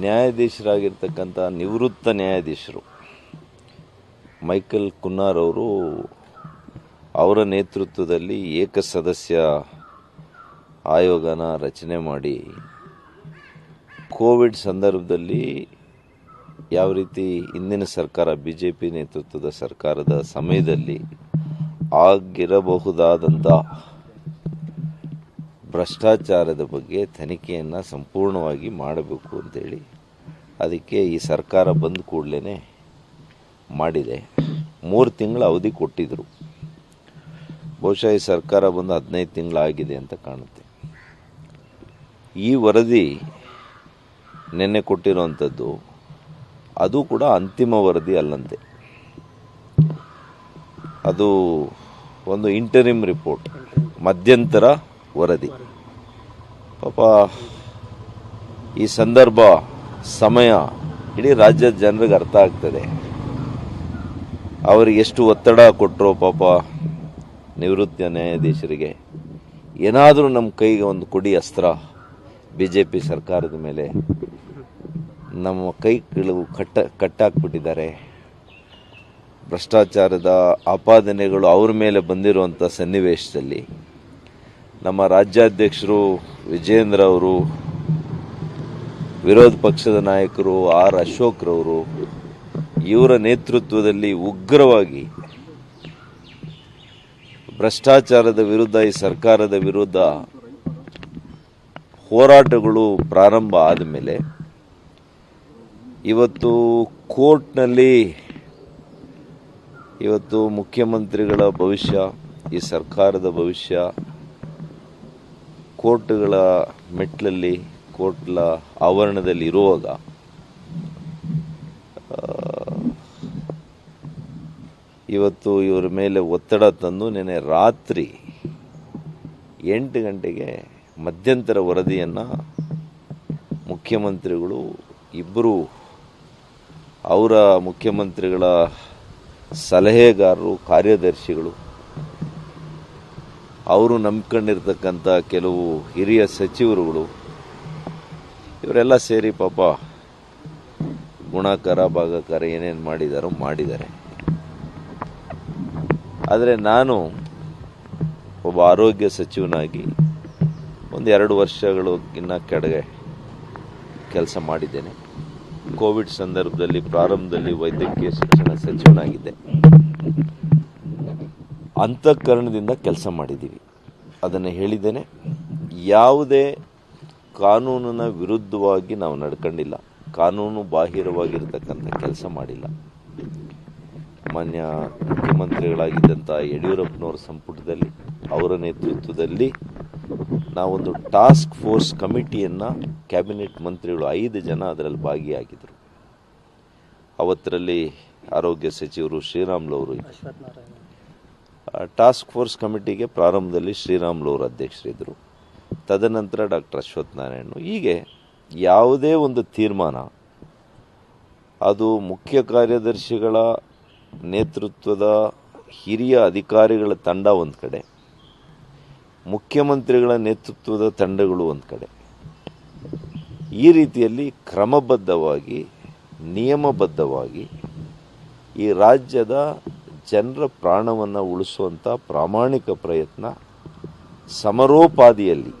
ನ್ಯಾಯಾಧೀಶರಾಗಿರ್ತಕ್ಕಂಥ ನಿವೃತ್ತ ನ್ಯಾಯಾಧೀಶರು ಮೈಕಲ್ ಕುನ್ನಾರ್ ಅವರು ಅವರ ನೇತೃತ್ವದಲ್ಲಿ ಏಕಸದಸ್ಯ ಆಯೋಗನ ರಚನೆ ಮಾಡಿ ಕೋವಿಡ್ ಸಂದರ್ಭದಲ್ಲಿ ಯಾವ ರೀತಿ ಇಂದಿನ ಸರ್ಕಾರ ಬಿ ಜೆ ಪಿ ನೇತೃತ್ವದ ಸರ್ಕಾರದ ಸಮಯದಲ್ಲಿ ಆಗಿರಬಹುದಾದಂಥ ಭ್ರಷ್ಟಾಚಾರದ ಬಗ್ಗೆ ತನಿಖೆಯನ್ನು ಸಂಪೂರ್ಣವಾಗಿ ಮಾಡಬೇಕು ಅಂತೇಳಿ ಅದಕ್ಕೆ ಈ ಸರ್ಕಾರ ಬಂದ ಕೂಡಲೇ ಮಾಡಿದೆ. ಮೂರು ತಿಂಗಳ ಅವಧಿ ಕೊಟ್ಟಿದ್ದರು ಬಹುಶಃ ಈ ಸರ್ಕಾರ ಬಂದು ಹದಿನೈದು ತಿಂಗಳಾಗಿದೆ ಅಂತ ಕಾಣುತ್ತೆ. ಈ ವರದಿ ನಿನ್ನೆ ಕೊಟ್ಟಿರುವಂಥದ್ದು ಅದು ಕೂಡ ಅಂತಿಮ ವರದಿ ಅಲ್ಲಂತೆ. ಅದು ಒಂದು ಇಂಟರಿಮ್ ರಿಪೋರ್ಟ್ ಮಧ್ಯಂತರ ವರದಿ. ಪಾಪ, ಈ ಸಂದರ್ಭ, ಸಮಯ ಇಡೀ ರಾಜ್ಯದ ಜನರಿಗೆ ಅರ್ಥ ಆಗ್ತದೆ. ಅವರಿಗೆ ಎಷ್ಟು ಒತ್ತಡ ಕೊಟ್ಟರು ಪಾಪ ನಿವೃತ್ತ ನ್ಯಾಯಾಧೀಶರಿಗೆ. ಏನಾದರೂ ನಮ್ಮ ಕೈಗೆ ಒಂದು ಕೊಡಿ ಅಸ್ತ್ರ ಬಿ ಜೆ ಪಿ ಸರ್ಕಾರದ ಮೇಲೆ. ನಮ್ಮ ಕೈ ಕೆಳಗು ಕಟ್ಟ, ಕಟ್ಟಾಕ್ಬಿಟ್ಟಿದ್ದಾರೆ. ಭ್ರಷ್ಟಾಚಾರದ ಆಪಾದನೆಗಳು ಅವ್ರ ಮೇಲೆ ಬಂದಿರುವಂಥ ಸನ್ನಿವೇಶದಲ್ಲಿ. ನಮ್ಮ ರಾಜ್ಯಾಧ್ಯಕ್ಷರು ವಿಜೇಂದ್ರ ಅವರು, ವಿರೋಧ ಪಕ್ಷದ ನಾಯಕರು ಆರ್ ಅಶೋಕ್ರವರು ಇವರ ನೇತೃತ್ವದಲ್ಲಿ ಉಗ್ರವಾಗಿ ಭ್ರಷ್ಟಾಚಾರದ ವಿರುದ್ಧ, ಈ ಸರ್ಕಾರದ ವಿರುದ್ಧ ಹೋರಾಟಗಳು ಪ್ರಾರಂಭ ಆದಮೇಲೆ ಇವತ್ತು ಕೋರ್ಟ್ನಲ್ಲಿ ಇವತ್ತು ಮುಖ್ಯಮಂತ್ರಿಗಳ ಭವಿಷ್ಯ, ಈ ಸರ್ಕಾರದ ಭವಿಷ್ಯ ಕೋರ್ಟ್ಗಳ ಮೆಟ್ಲಲ್ಲಿ, ಕೋರ್ಟ್ಲ ಆವರಣದಲ್ಲಿ ಇರುವಾಗ ಇವತ್ತು ಇವರ ಮೇಲೆ ಒತ್ತಡ ತಂದು ನೆನೆ ರಾತ್ರಿ ಎಂಟು ಗಂಟೆಗೆ ಮಧ್ಯಂತರ ವರದಿಯನ್ನು ಮುಖ್ಯಮಂತ್ರಿಗಳು ಇಬ್ಬರು ಅವರ ಮುಖ್ಯಮಂತ್ರಿಗಳ ಸಲಹೆಗಾರರು, ಕಾರ್ಯದರ್ಶಿಗಳು ಅವರು ನಂಬ್ಕೊಂಡಿರ್ತಕ್ಕಂಥ ಕೆಲವು ಹಿರಿಯ ಸಚಿವರುಗಳು, ಇವರೆಲ್ಲ ಸೇರಿ ಪಾಪ ಗುಣಾಕಾರ, ಭಾಗಕರ ಏನೇನು ಮಾಡಿದಾರೋ ಮಾಡಿದ್ದಾರೆ. ಆದರೆ ನಾನು ಒಬ್ಬ ಆರೋಗ್ಯ ಸಚಿವನಾಗಿ ಒಂದು ಎರಡು ವರ್ಷಗಳಿಗಿನ್ನ ಕೆಡಗೆ ಕೆಲಸ ಮಾಡಿದ್ದೇನೆ. ಕೋವಿಡ್ ಸಂದರ್ಭದಲ್ಲಿ ಪ್ರಾರಂಭದಲ್ಲಿ ವೈದ್ಯಕೀಯ ಶಿಕ್ಷಣ ಸಚಿವನಾಗಿದ್ದೆ. ಅಂತಃಕರಣದಿಂದ ಕೆಲಸ ಮಾಡಿದ್ದೀವಿ. ಅದನ್ನು ಹೇಳಿದ್ದೇನೆ. ಯಾವುದೇ ಕಾನೂನಿನ ವಿರುದ್ಧವಾಗಿ ನಾವು ನಡ್ಕೊಂಡಿಲ್ಲ. ಕಾನೂನು ಬಾಹಿರವಾಗಿರ್ತಕ್ಕಂಥ ಕೆಲಸ ಮಾಡಿಲ್ಲ. ಮಾನ್ಯ ಮುಖ್ಯಮಂತ್ರಿಗಳಾಗಿದ್ದಂಥ ಯಡಿಯೂರಪ್ಪನವರ ಸಂಪುಟದಲ್ಲಿ, ಅವರ ನೇತೃತ್ವದಲ್ಲಿ ನಾವೊಂದು ಟಾಸ್ಕ್ ಫೋರ್ಸ್ ಕಮಿಟಿಯನ್ನು ಕ್ಯಾಬಿನೆಟ್ ಮಂತ್ರಿಗಳು ಐದು ಜನ ಅದರಲ್ಲಿ ಭಾಗಿಯಾಗಿದ್ದರು ಅವತ್ತರಲ್ಲಿ ಆರೋಗ್ಯ ಸಚಿವರು ಶ್ರೀರಾಮ್ಲವರು ಟಾಸ್ಕ್ ಫೋರ್ಸ್ ಕಮಿಟಿಗೆ ಪ್ರಾರಂಭದಲ್ಲಿ ಶ್ರೀರಾಮ್ಲವರು ಅಧ್ಯಕ್ಷರಿದ್ದರು. ತದನಂತರ ಡಾಕ್ಟರ್ ಅಶ್ವಥ್ ನಾರಾಯಣ್ ಹೀಗೆ ಯಾವುದೇ ಒಂದು ತೀರ್ಮಾನ, ಅದು ಮುಖ್ಯ ಕಾರ್ಯದರ್ಶಿಗಳ ನೇತೃತ್ವದ ಹಿರಿಯ ಅಧಿಕಾರಿಗಳ ತಂಡ ಒಂದು ಕಡೆ, ಮುಖ್ಯಮಂತ್ರಿಗಳ ನೇತೃತ್ವದ ತಂಡಗಳು ಒಂದು ಕಡೆ. ಈ ರೀತಿಯಲ್ಲಿ ಕ್ರಮಬದ್ಧವಾಗಿ, ನಿಯಮಬದ್ಧವಾಗಿ ಈ ರಾಜ್ಯದ ಜನರ ಪ್ರಾಣವನ್ನು ಉಳಿಸುವಂಥ ಪ್ರಾಮಾಣಿಕ ಪ್ರಯತ್ನ ಸಮರೋಪಾದಿಯಲ್ಲಿ.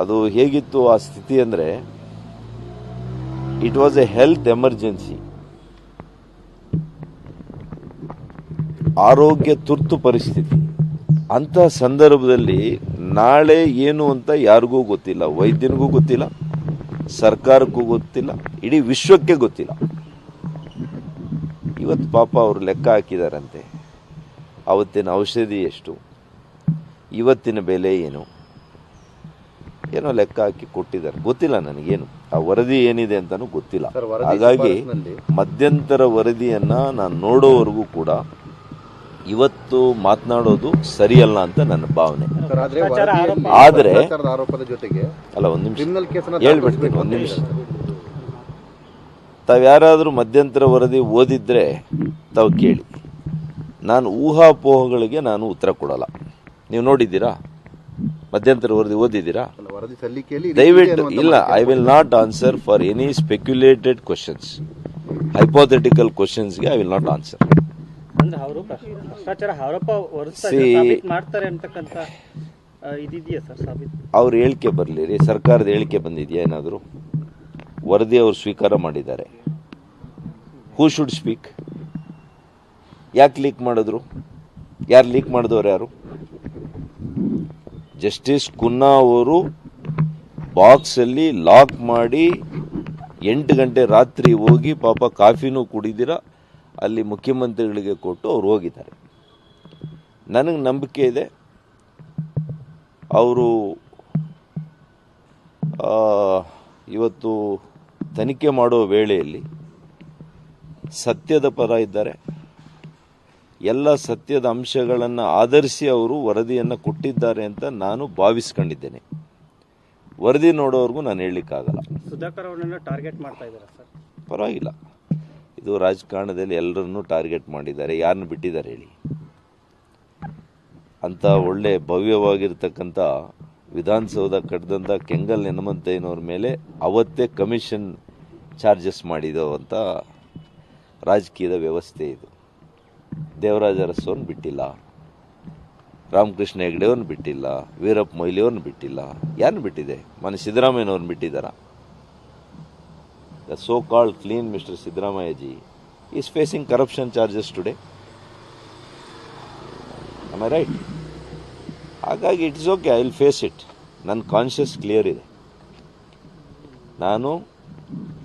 ಅದು ಹೇಗಿತ್ತು ಆ ಸ್ಥಿತಿ ಅಂದರೆ it was a health emergency ಆರೋಗ್ಯ ತುರ್ತು ಪರಿಸ್ಥಿತಿ. ಅಂತಹ ಸಂದರ್ಭದಲ್ಲಿ ನಾಳೆ ಏನು ಅಂತ ಯಾರಿಗೂ ಗೊತ್ತಿಲ್ಲ, ವೈದ್ಯನಿಗೂ ಗೊತ್ತಿಲ್ಲ, ಸರ್ಕಾರಕ್ಕೂ ಗೊತ್ತಿಲ್ಲ, ಇಡೀ ವಿಶ್ವಕ್ಕೆ ಗೊತ್ತಿಲ್ಲ. ಇವತ್ತು ಪಾಪ ಅವರು ಲೆಕ್ಕ ಹಾಕಿದಾರಂತೆ. ಅವತ್ತಿನ ಔಷಧಿ ಎಷ್ಟು? ಇವತ್ತಿನ ಬೆಲೆ ಏನು? ಏನೋ ಲೆಕ್ಕ ಹಾಕಿ ಕೊಟ್ಟಿದ್ದಾರೆ. ಗೊತ್ತಿಲ್ಲ ನನಗೇನು. ಆ ವರದಿ ಏನಿದೆ ಅಂತಲೂ ಗೊತ್ತಿಲ್ಲ. ಹಾಗಾಗಿ ಮಧ್ಯಂತರ ವರದಿಯನ್ನು ನಾನು ನೋಡೋವರೆಗೂ ಕೂಡ ಇವತ್ತು ಮಾತನಾಡೋದು ಸರಿಯಲ್ಲ ಅಂತ ನನ್ನ ಭಾವನೆ. ಆದರೆ ಆರೋಪದ ಜೊತೆಗೆ ಅಲ್ಲ ಒಂದು ನಿಮಿಷ. ಕ್ರಿಮಿನಲ್ ಕೇಸನ್ನ ಹೇಳ್ಬಿಡ್ತೀನಿ ಒಂದು ನಿಮಿಷ. ತಾವು ಯಾರಾದರೂ ಮಧ್ಯಂತರ ವರದಿ ಓದಿದ್ರೆ ತಾವು ಕೇಳಿ. ನಾನು ಊಹಾಪೋಹಗಳಿಗೆ ನಾನು ಉತ್ತರ ಕೊಡಲ್ಲ. ನೀವು ನೋಡಿದ್ದೀರಾ? ಮಧ್ಯಂತರ ವರದಿ ಓದಿದ್ದೀರಾ? ವರದಿ ಸಲ್ಲಿಕೆಯಲ್ಲಿ ದಯವಿಟ್ಟು ಇಲ್ಲ I will not answer for any speculated questions hypothetical ಕ್ವಶನ್ಸ್ಗೆ I will not answer ಅಂದ್ರೆ ಅವರು ಭ್ರಷ್ಟಾಚಾರ ಆರೋಪ ಹೊರಿಸ್ತಾ See- ಇದ್ದಾರೆ, ಸಾಬೀತು ಮಾಡ್ತಾರೆ ಅವ್ರ ಹೇಳಿಕೆ ಬರಲಿ ರೀ. ಸರ್ಕಾರದ ಹೇಳಿಕೆ ಬಂದಿದೆಯಾ ಏನಾದರೂ? ವರದಿ ಅವರು ಸ್ವೀಕಾರ ಮಾಡಿದ್ದಾರೆ. ಹೂ ಶುಡ್ ಸ್ಪೀಕ್ ಯಾಕೆ ಲೀಕ್ ಮಾಡಿದ್ರು? ಯಾರು ಲೀಕ್ ಮಾಡಿದವ್ರು ಯಾರು? ಜಸ್ಟಿಸ್ ಕುನ್ನಾ ಅವರು ಬಾಕ್ಸಲ್ಲಿ ಲಾಕ್ ಮಾಡಿ ಎಂಟು ಗಂಟೆ ರಾತ್ರಿ ಹೋಗಿ ಪಾಪ ಕಾಫಿನೂ ಕುಡಿದಿರ, ಅಲ್ಲಿ ಮುಖ್ಯಮಂತ್ರಿಗಳಿಗೆ ಕೊಟ್ಟು ಅವ್ರು ಹೋಗಿದ್ದಾರೆ. ನನಗೆ ನಂಬಿಕೆ ಇದೆ. ಅವರು ಇವತ್ತು ತನಿಖೆ ಮಾಡುವ ವೇಳೆಯಲ್ಲಿ ಸತ್ಯದ ಪರ ಇದ್ದಾರೆ. ಎಲ್ಲ ಸತ್ಯದ ಅಂಶಗಳನ್ನು ಆಧರಿಸಿ ಅವರು ವರದಿಯನ್ನು ಕೊಟ್ಟಿದ್ದಾರೆ ಅಂತ ನಾನು ಭಾವಿಸ್ಕೊಂಡಿದ್ದೇನೆ. ವರದಿ ನೋಡೋವರೆಗೂ ನಾನು ಹೇಳಲಿಕ್ಕಾಗಲ್ಲ. ಸುಧಾಕರ್ ಅವರನ್ನ ಟಾರ್ಗೆಟ್ ಮಾಡ್ತಾ ಇದ್ದಾರೆ ಸರ್? ಪರವಾಗಿಲ್ಲ. ಇದು ರಾಜಕಾರಣದಲ್ಲಿ ಎಲ್ಲರನ್ನೂ ಟಾರ್ಗೆಟ್ ಮಾಡಿದ್ದಾರೆ. ಯಾರನ್ನು ಬಿಟ್ಟಿದ್ದಾರೆ ಹೇಳಿ? ಅಂಥ ಒಳ್ಳೆ ಭವ್ಯವಾಗಿರ್ತಕ್ಕಂಥ ವಿಧಾನಸೌಧ ಕಟ್ಟಿದಂಥ ಕೆಂಗಲ್ ಹನುಮಂತಯ್ಯನವ್ರ ಮೇಲೆ ಅವತ್ತೇ ಕಮಿಷನ್ ಚಾರ್ಜಸ್ ಮಾಡಿದವಂಥ ರಾಜಕೀಯದ ವ್ಯವಸ್ಥೆ ಇದು. ದೇವರಾಜ ಅರಸವನ್ನು ಬಿಟ್ಟಿಲ್ಲ. ರಾಮಕೃಷ್ಣ ಹೆಗ್ಡೆಯವ್ರನ್ನ ಬಿಟ್ಟಿಲ್ಲ. ವೀರಪ್ಪ ಮೊಯ್ಲಿಯವ್ರನ್ನ ಬಿಟ್ಟಿಲ್ಲ. ಯಾರನ್ನ ಬಿಟ್ಟಿದೆ? ಮನೆ ಸಿದ್ದರಾಮಯ್ಯನವ್ರನ್ನ ಬಿಟ್ಟಿದ್ದಾರ? The so called clean mister Siddaramaiah ji is facing corruption charges today I right? ಹಾಗಾಗಿ it's okay I will face it ನನ್ನ ಕಾನ್ಷಿಯಸ್ ಕ್ಲಿಯರ್ ಇದೆ. ನಾನು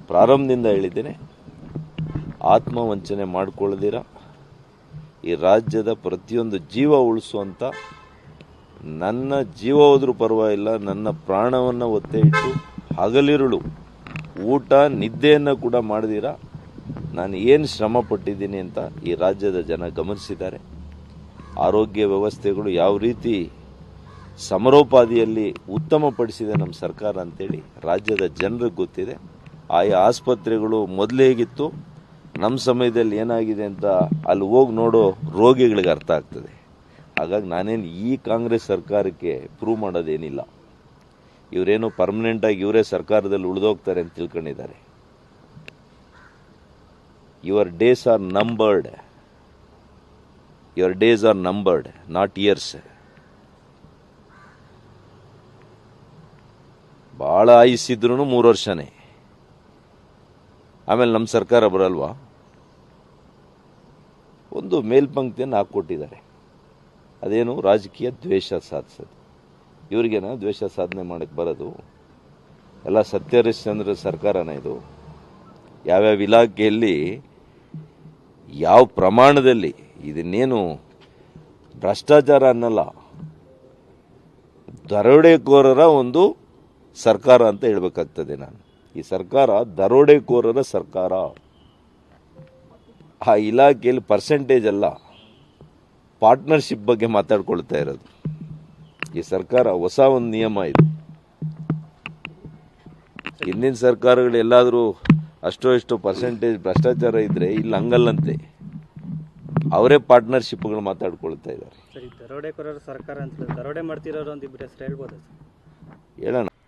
ಪ್ರಾರಂಭದಿಂದ ಹೇಳಿದ್ದೇನೆ, ಆತ್ಮವಂಚನೆ ಮಾಡ್ಕೊಳ್ಳದಿರ, ಈ ರಾಜ್ಯದ ಪ್ರತಿಯೊಂದು ಜೀವ ಉಳಿಸುವಂಥ ನನ್ನ ಜೀವ ಹೋದರೂ ಪರವಾಗಿಲ್ಲ, ನನ್ನ ಪ್ರಾಣವನ್ನು ಒತ್ತೆ ಇಟ್ಟು ಹಗಲಿರುಳು ಊಟ, ನಿದ್ದೆಯನ್ನು ಕೂಡ ಮಾಡಿದಿರ, ನಾನು ಏನು ಶ್ರಮ ಪಟ್ಟಿದ್ದೀನಿ ಅಂತ ಈ ರಾಜ್ಯದ ಜನ ಗಮನಿಸಿದ್ದಾರೆ. ಆರೋಗ್ಯ ವ್ಯವಸ್ಥೆಗಳು ಯಾವ ರೀತಿ ಸಮರೋಪಾದಿಯಲ್ಲಿ ಉತ್ತಮಪಡಿಸಿದೆ ನಮ್ಮ ಸರ್ಕಾರ ಅಂತೇಳಿ ರಾಜ್ಯದ ಜನರಿಗೆ ಗೊತ್ತಿದೆ. ಆಯಾ ಆಸ್ಪತ್ರೆಗಳು ಮೊದಲೇ ಹೇಗಿತ್ತು, ನಮ್ಮ ಸಮಯದಲ್ಲಿ ಏನಾಗಿದೆ ಅಂತ ಅಲ್ಲಿ ಹೋಗಿ ನೋಡೋ ರೋಗಿಗಳಿಗೆ ಅರ್ಥ ಆಗ್ತದೆ. ಹಾಗಾಗಿ ನಾನೇನು ಈ ಕಾಂಗ್ರೆಸ್ ಸರ್ಕಾರಕ್ಕೆ ಪ್ರೂವ್ ಮಾಡೋದೇನಿಲ್ಲ. ಇವರೇನು ಪರ್ಮನೆಂಟಾಗಿ ಇವರೇ ಸರ್ಕಾರದಲ್ಲಿ ಉಳಿದೋಗ್ತಾರೆ ಅಂತ ತಿಳ್ಕೊಂಡಿದ್ದಾರೆ. Your days are numbered your days are numbered not years ಭಾಳ ಆಯಿಸಿದ್ರು ಮೂರು ವರ್ಷನೇ. ಆಮೇಲೆ ನಮ್ಮ ಸರ್ಕಾರ ಬರಲ್ವಾ? ಒಂದು ಮೇಲ್ಪಂಕ್ತಿಯನ್ನು ಹಾಕ್ಕೊಟ್ಟಿದ್ದಾರೆ. ಅದೇನು ರಾಜಕೀಯ ದ್ವೇಷ ಸಾಧಿಸೋದು. ಇವ್ರಿಗೇನ ದ್ವೇಷ ಸಾಧನೆ ಮಾಡೋಕ್ಕೆ ಬರೋದು. ಎಲ್ಲ ಸತ್ಯಹರಿಶ್ಚಂದ್ರ ಸರ್ಕಾರನ ಇದು. ಯಾವ್ಯಾವ ಇಲಾಖೆಯಲ್ಲಿ ಯಾವ ಪ್ರಮಾಣದಲ್ಲಿ ಇದನ್ನೇನು ಭ್ರಷ್ಟಾಚಾರ ಅನ್ನಲ್ಲ, ದರೋಡೆಕೋರರ ಒಂದು ಸರ್ಕಾರ ಅಂತ ಹೇಳ್ಬೇಕಾಗ್ತದೆ ನಾನು. ಈ ಸರ್ಕಾರ ದರೋಡೆಕೋರರ ಸರ್ಕಾರ. ಆ ಇಲಾಖೆಯಲ್ಲಿ ಪರ್ಸೆಂಟೇಜ್ ಅಲ್ಲ. ಪಾರ್ಟ್ನರ್ಶಿಪ್ ಬಗ್ಗೆ ಮಾತಾಡ್ಕೊಳ್ತಾ ಇರೋದು. ಈ ಸರ್ಕಾರ ಹೊಸ ಒಂದು ನಿಯಮ ಇದು. ಹಿಂದಿನ ಸರ್ಕಾರಗಳು ಎಲ್ಲಾದರೂ ಅಷ್ಟೋ ಇಷ್ಟೋ ಪರ್ಸೆಂಟೇಜ್ ಭ್ರಷ್ಟಾಚಾರ ಇದ್ರೆ ಇಲ್ಲಿ ಹಂಗಲ್ಲಂತೆ. ಅವರೇ ಪಾರ್ಟ್ನರ್ಶಿಪ್ಗಳು ಮಾತಾಡ್ಕೊಳ್ತಾ ಇದ್ದಾರೆ. ಸರಿ ದರೋಡೆಕೋರರ ಸರ್ಕಾರ ಅಂತ ದರೋಡೆ ಮಾಡ್ತಿರೋರು ಅಂತ ಇಬ್ಬರು ಹೆಸರು ಹೇಳ್ಬೋದಾ ಸರ್? ಹೇಳೋಣ.